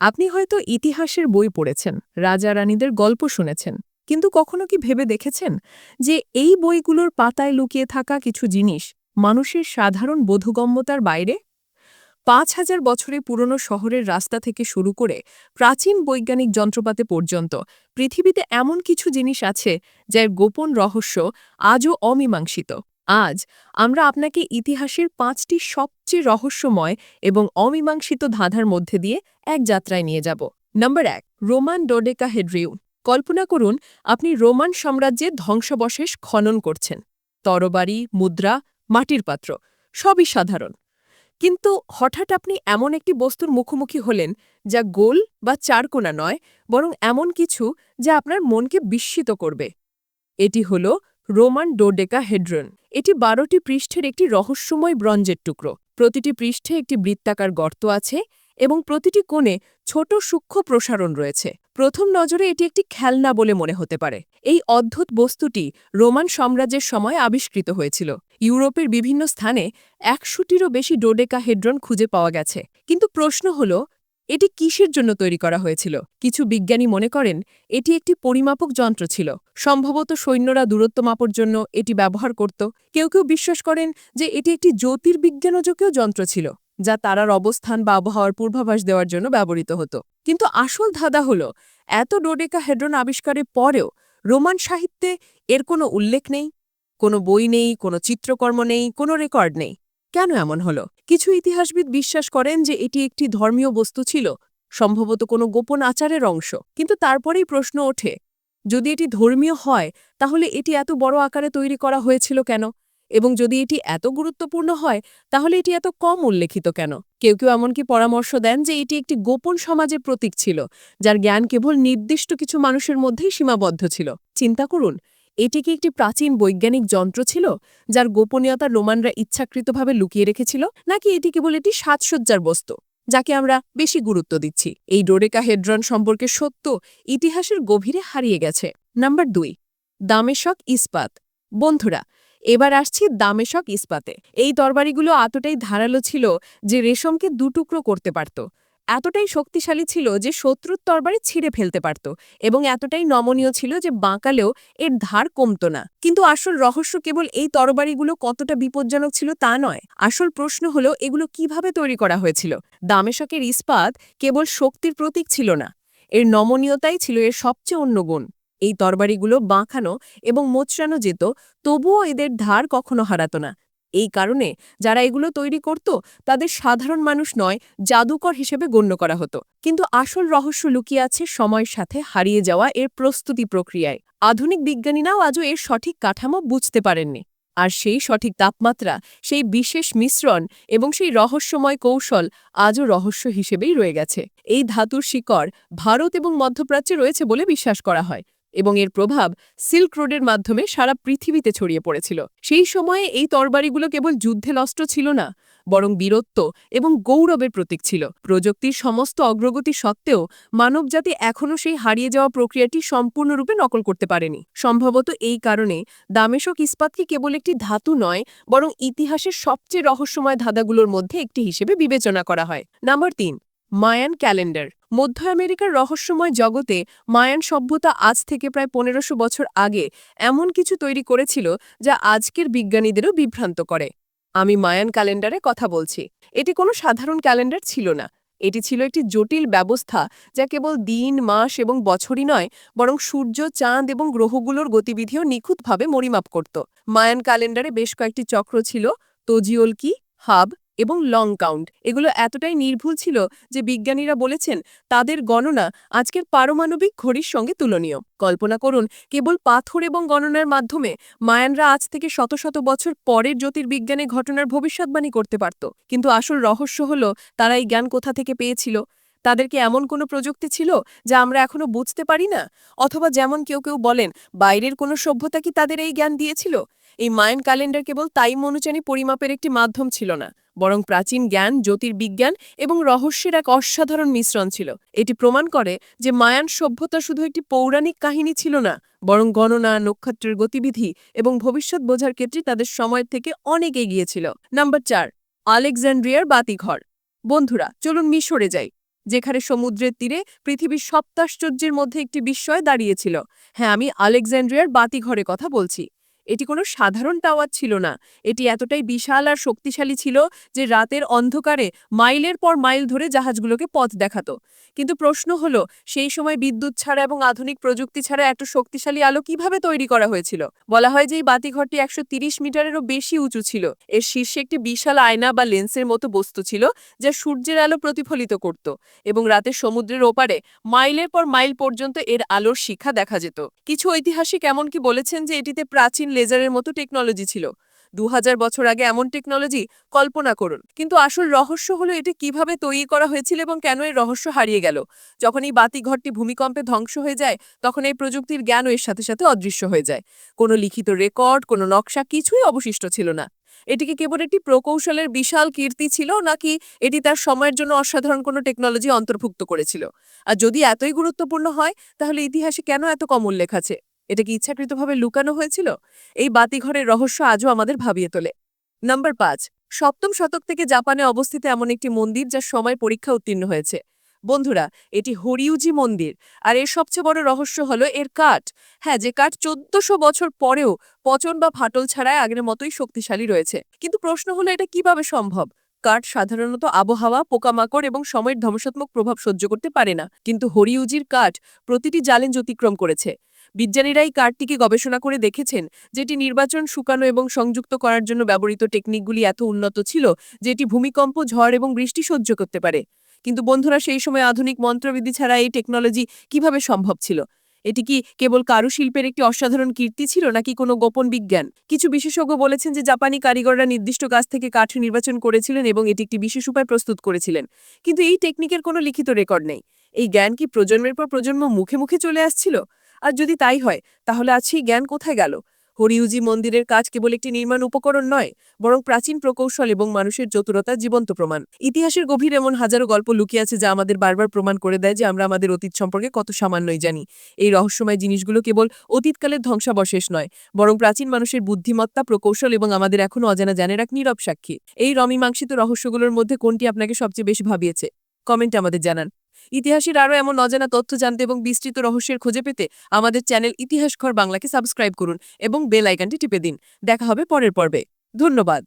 আপনি হয়তো ইতিহাসের বই পড়েছেন রাজা রানীদের গল্প শুনেছেন, কিন্তু কখনো কি ভেবে দেখেছেন যে এই বইগুলোর পাতায় লুকিয়ে থাকা কিছু জিনিস মানুষের সাধারণ বোধগম্যতার বাইরে? পাঁচ হাজার বছরে পুরনো শহরের রাস্তা থেকে শুরু করে প্রাচীন বৈজ্ঞানিক যন্ত্রপাতি পর্যন্ত পৃথিবীতে এমন কিছু জিনিস আছে যার গোপন রহস্য আজও অমীমাংসিত। আজ আমরা আপনাকে ইতিহাসের পাঁচটি সবচেয়ে রহস্যময় এবং অমীমাংসিত ধাঁধার মধ্যে দিয়ে এক যাত্রায় নিয়ে যাব। নম্বর এক, রোমান ডোডেকা হেড্রিউ কল্পনা করুন, আপনি রোমান সাম্রাজ্যের ধ্বংসবশেষ খনন করছেন। তরবারি, মুদ্রা, মাটির পাত্র, সবই সাধারণ। কিন্তু হঠাৎ আপনি এমন একটি বস্তুর মুখোমুখি হলেন যা গোল বা চারকোনা নয়, বরং এমন কিছু যা আপনার মনকে বিস্মিত করবে। এটি হল রোমান ডোডেকা হেড্রন এটি বারোটি পৃষ্ঠের একটি রহস্যময় ব্রঞ্জের টুকরো। প্রতিটি পৃষ্ঠে একটি বৃত্তাকার গর্ত আছে এবং প্রতিটি কোণে ছোট সূক্ষ্ম প্রসারণ রয়েছে। প্রথম নজরে এটি একটি খেলনা বলে মনে হতে পারে। এই অদ্ভুত বস্তুটি রোমান সাম্রাজ্যের সময় আবিষ্কৃত হয়েছিল। ইউরোপের বিভিন্ন স্থানে একশোটিরও বেশি ডোডেকা হেড্রন খুঁজে পাওয়া গেছে। কিন্তু প্রশ্ন হল এটি কিসের জন্য তৈরি করা হয়েছিল? কিছু বিজ্ঞানী মনে করেন, এটি একটি পরিমাপক যন্ত্র ছিল। সম্ভবত সৈন্যরা দূরত্ব মাপর জন্য এটি ব্যবহার করত। কেউ কেউ বিশ্বাস করেন যে এটি একটি জ্যোতির্বিজ্ঞানযোগ্য যন্ত্র ছিল, যা তারার অবস্থান বা আবহাওয়ার পূর্বাভাস দেওয়ার জন্য ব্যবহৃত হতো। কিন্তু আসল ধাঁধা হল, এত ডোডেকা হেড্রন আবিষ্কারের পরেও রোমান সাহিত্যে এর কোনো উল্লেখ নেই, কোনো বই নেই, কোনো চিত্রকর্ম নেই, কোনো রেকর্ড নেই। কেন এমন হলো? কিছু ইতিহাসবিদ বিশ্বাস করেন যে এটি একটি ধর্মীয় বস্তু ছিল, সম্ভবত কোনো গোপন আচারের অংশ। কিন্তু তারপরেই প্রশ্ন ওঠে, যদি এটি ধর্মীয় হয়, তাহলে এটি এত বড় আকারে তৈরি করা হয়েছিল কেন? এবং যদি এটি এত গুরুত্বপূর্ণ হয়, তাহলে এটি এত কম উল্লেখিত কেন? কেউ কেউ এমনকি পরামর্শ দেন যে এটি একটি গোপন সমাজের প্রতীক ছিল, যার জ্ঞান কেবল নির্দিষ্ট কিছু মানুষের মধ্যেই সীমাবদ্ধ ছিল। চিন্তা করুন এটি কি একটি প্রাচীন বৈজ্ঞানিক যন্ত্র ছিল, যার গোপনীয়তা রোমানরা ইচ্ছাকৃতভাবে লুকিয়ে রেখেছিল, নাকি এটি কেবল একটি সাজসজ্জার বস্তু, যাকে আমরা বেশি গুরুত্ব দিচ্ছি? এই ডোরেকা হেড্রন সম্পর্কে সত্য ইতিহাসের গভীরে হারিয়ে গেছে। নাম্বার দুই, দামেশক ইস্পাত। বন্ধুরা, এবার আসছি দামেশক ইস্পাতে। এই তরবারিগুলো এতটাই ধারালো ছিল যে রেশমকে দুটুকরো করতে পারত। এতটাই শক্তিশালী ছিল যে শত্রুর তরবারি ছিঁড়ে ফেলতে পারত এবং এতটাই নমনীয় ছিল যে বাঁকালেও এর ধার কমত না। কিন্তু আসল রহস্য কেবল এই তরবারিগুলো কতটা বিপজ্জনক ছিল তা নয়। আসল প্রশ্ন হল, এগুলো কীভাবে তৈরি করা হয়েছিল? দামেশকের ইস্পাত কেবল শক্তির প্রতীক ছিল না। এর নমনীয়তাই ছিল এর সবচেয়ে অন্য গুণ। এই তরবারিগুলো বাঁকানো এবং মোচড়ানো যেত, তবুও এদের ধার কখনো হারাত না। এই কারণে যারা এগুলো তৈরি করত, তাদের সাধারণ মানুষ নয়, জাদুকর হিসেবে গণ্য করা হতো। কিন্তু আসল রহস্য লুকিয়ে আছে সময়ের সাথে হারিয়ে যাওয়া এর প্রস্তুতি প্রক্রিয়ায়। আধুনিক বিজ্ঞানীরাও আজও এর সঠিক কাঠামো বুঝতে পারেননি। আর সেই সঠিক তাপমাত্রা, সেই বিশেষ মিশ্রণ এবং সেই রহস্যময় কৌশল আজও রহস্য হিসেবেই রয়ে গেছে। এই ধাতুর শিকড় ভারত এবং মধ্যপ্রাচ্যে রয়েছে বলে বিশ্বাস করা হয়। এবং এর প্রভাব সিল্ক রোডের মাধ্যমে সারা পৃথিবীতে ছড়িয়ে পড়েছিল। সেই সময়ে এই তরবারিগুলো কেবল যুদ্ধে লষ্ট ছিল না, বরং বীরত্ব এবং গৌরবের প্রতীক ছিল। প্রযুক্তির সমস্ত অগ্রগতি সত্ত্বেও মানবজাতি এখনও সেই হারিয়ে যাওয়া প্রক্রিয়াটি সম্পূর্ণরূপে নকল করতে পারেনি। সম্ভবত এই কারণে দামেশক ইস্পাতকে কেবল একটি ধাতু নয়, বরং ইতিহাসের সবচেয়ে রহস্যময় ধাঁধাগুলোর মধ্যে একটি হিসেবে বিবেচনা করা হয়। নাম্বার তিন মায়ান ক্যালেন্ডার। মধ্য আমেরিকার রহস্যময় জগতে মায়ান সভ্যতা আজ থেকে প্রায় পনেরোশো বছর আগে এমন কিছু তৈরি করেছিল যা আজকের বিজ্ঞানীদেরও বিভ্রান্ত করে। আমি মায়ান ক্যালেন্ডারে কথা বলছি। এটি কোনো সাধারণ ক্যালেন্ডার ছিল না। এটি ছিল একটি জটিল ব্যবস্থা যা কেবল দিন, মাস এবং বছরই নয়, বরং সূর্য, চাঁদ এবং গ্রহগুলোর গতিবিধিও নিখুঁতভাবে মরিমাপ করত। মায়ান ক্যালেন্ডারে বেশ কয়েকটি চক্র ছিল। তোজিওলকি হাব এবং লং কাউন্ট এগুলো এতটাই নির্ভুল ছিল যে বিজ্ঞানীরা বলেছেন, তাদের গণনা আজকের পারমাণবিক ঘড়ির সঙ্গে তুলনীয়। কল্পনা করুন, কেবল পাথর এবং গণনার মাধ্যমে মায়ানরা আজ থেকে শত শত বছর পরের জ্যোতির্বিজ্ঞানে ঘটনার ভবিষ্যৎবাণী করতে পারত। কিন্তু আসল রহস্য হল, তারা এই জ্ঞান কোথা থেকে পেয়েছিল? তাদেরকে এমন কোনো প্রযুক্তি ছিল যা আমরা এখনও বুঝতে পারি না? অথবা যেমন কেউ কেউ বলেন, বাইরের কোনো সভ্যতা কি তাদের এই জ্ঞান দিয়েছিল? এই মায়ান ক্যালেন্ডার কেবল তাই অনুচারী পরিমাপের একটি মাধ্যম ছিল না, বরং প্রাচীন জ্ঞান, জ্যোতির্বিজ্ঞান এবং রহস্যের এক অসাধারণ মিশ্রণ ছিল। এটি প্রমাণ করে যে মায়ান সভ্যতা শুধু একটি পৌরাণিক কাহিনী ছিল না, বরং গণনা, নক্ষত্রের গতিবিধি এবং ভবিষ্যৎ বোঝার ক্ষেত্রে তাদের সময়ের থেকে অনেক এগিয়েছিল নাম্বার চার আলেকজান্ড্রিয়ার বাতিঘর। বন্ধুরা, চলুন মিশরে যাই। যেখানে সমুদ্রের তীরে পৃথিবীর সপ্তাশ্চর্যের মধ্যে একটি বিস্ময় দাঁড়িয়েছিল। হ্যাঁ আমি আলেকজান্ড্রিয়ার বাতিঘরে কথা বলছি। এটি কোনো সাধারণ টাওয়ার ছিল না। এটি এতটাই বিশাল আর শক্তিশালী ছিল যে রাতের অন্ধকারে মাইলের পর মাইল ধরে জাহাজগুলোকে পথ দেখাত। কিন্তু প্রশ্ন হলো, সেই সময় বিদ্যুৎ ছাড়া এবং আধুনিক প্রযুক্তি ছাড়া এত শক্তিশালী আলো কীভাবে তৈরি করা হয়েছিল? বলা হয় যে এই বাতিঘরটি একশো তিরিশ মিটারেরও বেশি উঁচু ছিল। এর শীর্ষে একটি বিশাল আয়না বা লেন্সের মতো বস্তু ছিল, যা সূর্যের আলো প্রতিফলিত করত এবং রাতে সমুদ্রের ওপারে মাইলের পর মাইল পর্যন্ত এর আলোর শিখা দেখা যেত। কিছু ঐতিহাসিক এমনকি বলেছেন যে এটিতে প্রাচীন লেজারের মতো টেকনোলজি ছিল। দু হাজার বছর আগে এমন টেকনোলজি কল্পনা করুন। কিন্তু আসল রহস্য হলো এটি কীভাবে তৈরি করা হয়েছিল এবং কেন এই রহস্য হারিয়ে গেল। যখন এই বাতিঘরটি ভূমিকম্পে ধ্বংস হয়ে যায়, তখন এই প্রযুক্তির জ্ঞানও এর সাথে সাথে অদৃশ্য হয়ে যায়। কোনো লিখিত রেকর্ড, কোনো নকশা কিছুই অবশিষ্ট ছিল না। এটিকে কেবল একটি প্রকৌশলের বিশাল কীর্তি ছিল, নাকি এটি তার সময়ের জন্য অসাধারণ কোনো টেকনোলজি অন্তর্ভুক্ত করেছিল? আর যদি এতই গুরুত্বপূর্ণ হয়, তাহলে ইতিহাসে কেন এত কম উল্লেখ আছে? এটা কি ইচ্ছাকৃতভাবে লুকানো হয়েছিল? এই বাতিঘরের রহস্য আজও আমাদের ভাবিয়ে তোলে। নাম্বার পাঁচ, সপ্তম শতক থেকে জাপানে অবস্থিত এমন একটি মন্দির যা সময় পরীক্ষা উত্তীর্ণ হয়েছে। বন্ধুরা, এটি হরিউজি মন্দির, আর এর সবচেয়ে বড় রহস্য হলো এর কাঠ। হ্যাঁ যে কাঠ চোদ্দশো বছর পরেও পচন বা ফাটল ছাড়ায় আগের মতোই শক্তিশালী রয়েছে। কিন্তু প্রশ্ন হলো, এটা কীভাবে সম্ভব? কাঠ সাধারণত আবহাওয়া, পোকামাকড় এবং সময়ের ধ্বংসাত্মক প্রভাব সহ্য করতে পারে না। কিন্তু হরিউজির কাঠ প্রতিটি চ্যালেঞ্জ অতিক্রম করেছে। বিজ্ঞানীরা এই কাঠটিকে গবেষণা করে দেখেছেন যেটি নির্বাচন শুকানো এবং সংযুক্ত করার জন্য ব্যবহৃত টেকনিকগুলি এত উন্নত ছিল যে এটি ভূমিকম্প, ঝড় এবং বৃষ্টি সহ্য করতে পারে। কিন্তু বন্ধুরা, সেই সময় আধুনিক মন্ত্রবিধি ছাড়া এই টেকনোলজি কীভাবে সম্ভব ছিল? এটি কি কেবল কারুশিল্পের একটি অসাধারণ কীর্তি ছিল নাকি কোনো গোপন বিজ্ঞান? কিছু বিশেষজ্ঞ বলেছেন যে জাপানি কারিগররা নির্দিষ্ট গাছ থেকে কাঠ নির্বাচন করেছিলেন এবং এটি একটি বিশেষ উপায় প্রস্তুত করেছিলেন। কিন্তু এই টেকনিকের কোনো লিখিত রেকর্ড নেই। এই জ্ঞান কি প্রজন্মের পর প্রজন্ম মুখে মুখে চলে আসছিল? আর যদি তাই হয়, তাহলে আজ সেই জ্ঞান কোথায় গেল? হরিউজি মন্দিরের কাজ কেবল একটি নির্মাণ উপকরণ নয়, বরং প্রাচীন প্রকৌশল এবং মানুষের চতুরতা জীবন্ত প্রমাণ। ইতিহাসের গভীর এমন হাজারো গল্প লুকিয়ে আছে যা আমাদের বারবার প্রমাণ করে দেয় যে আমরা আমাদের অতীত সম্পর্কে কত সামান্যই জানি। এই রহস্যময় জিনিসগুলো কেবল অতীতকালের ধ্বংসাবশেষ নয়, বরং প্রাচীন মানুষের বুদ্ধিমত্তা, প্রকৌশল এবং আমাদের এখনও অজানা জানের এক নীরব সাক্ষী। এই রমীমাংসিত রহস্যগুলোর মধ্যে কোনটি আপনাকে সবচেয়ে বেশি ভাবিয়েছে? কমেন্টে আমাদের জানান। ইতিহাসের আরও এমন অজানা তথ্য জানতে এবং বিস্তৃত রহস্যের খুঁজে পেতে আমাদের চ্যানেল ইতিহাসঘর বাংলাকে সাবস্ক্রাইব করুন এবং বেল আইকনটি টিপে দিন। দেখা হবে পরের পর্বে। ধন্যবাদ।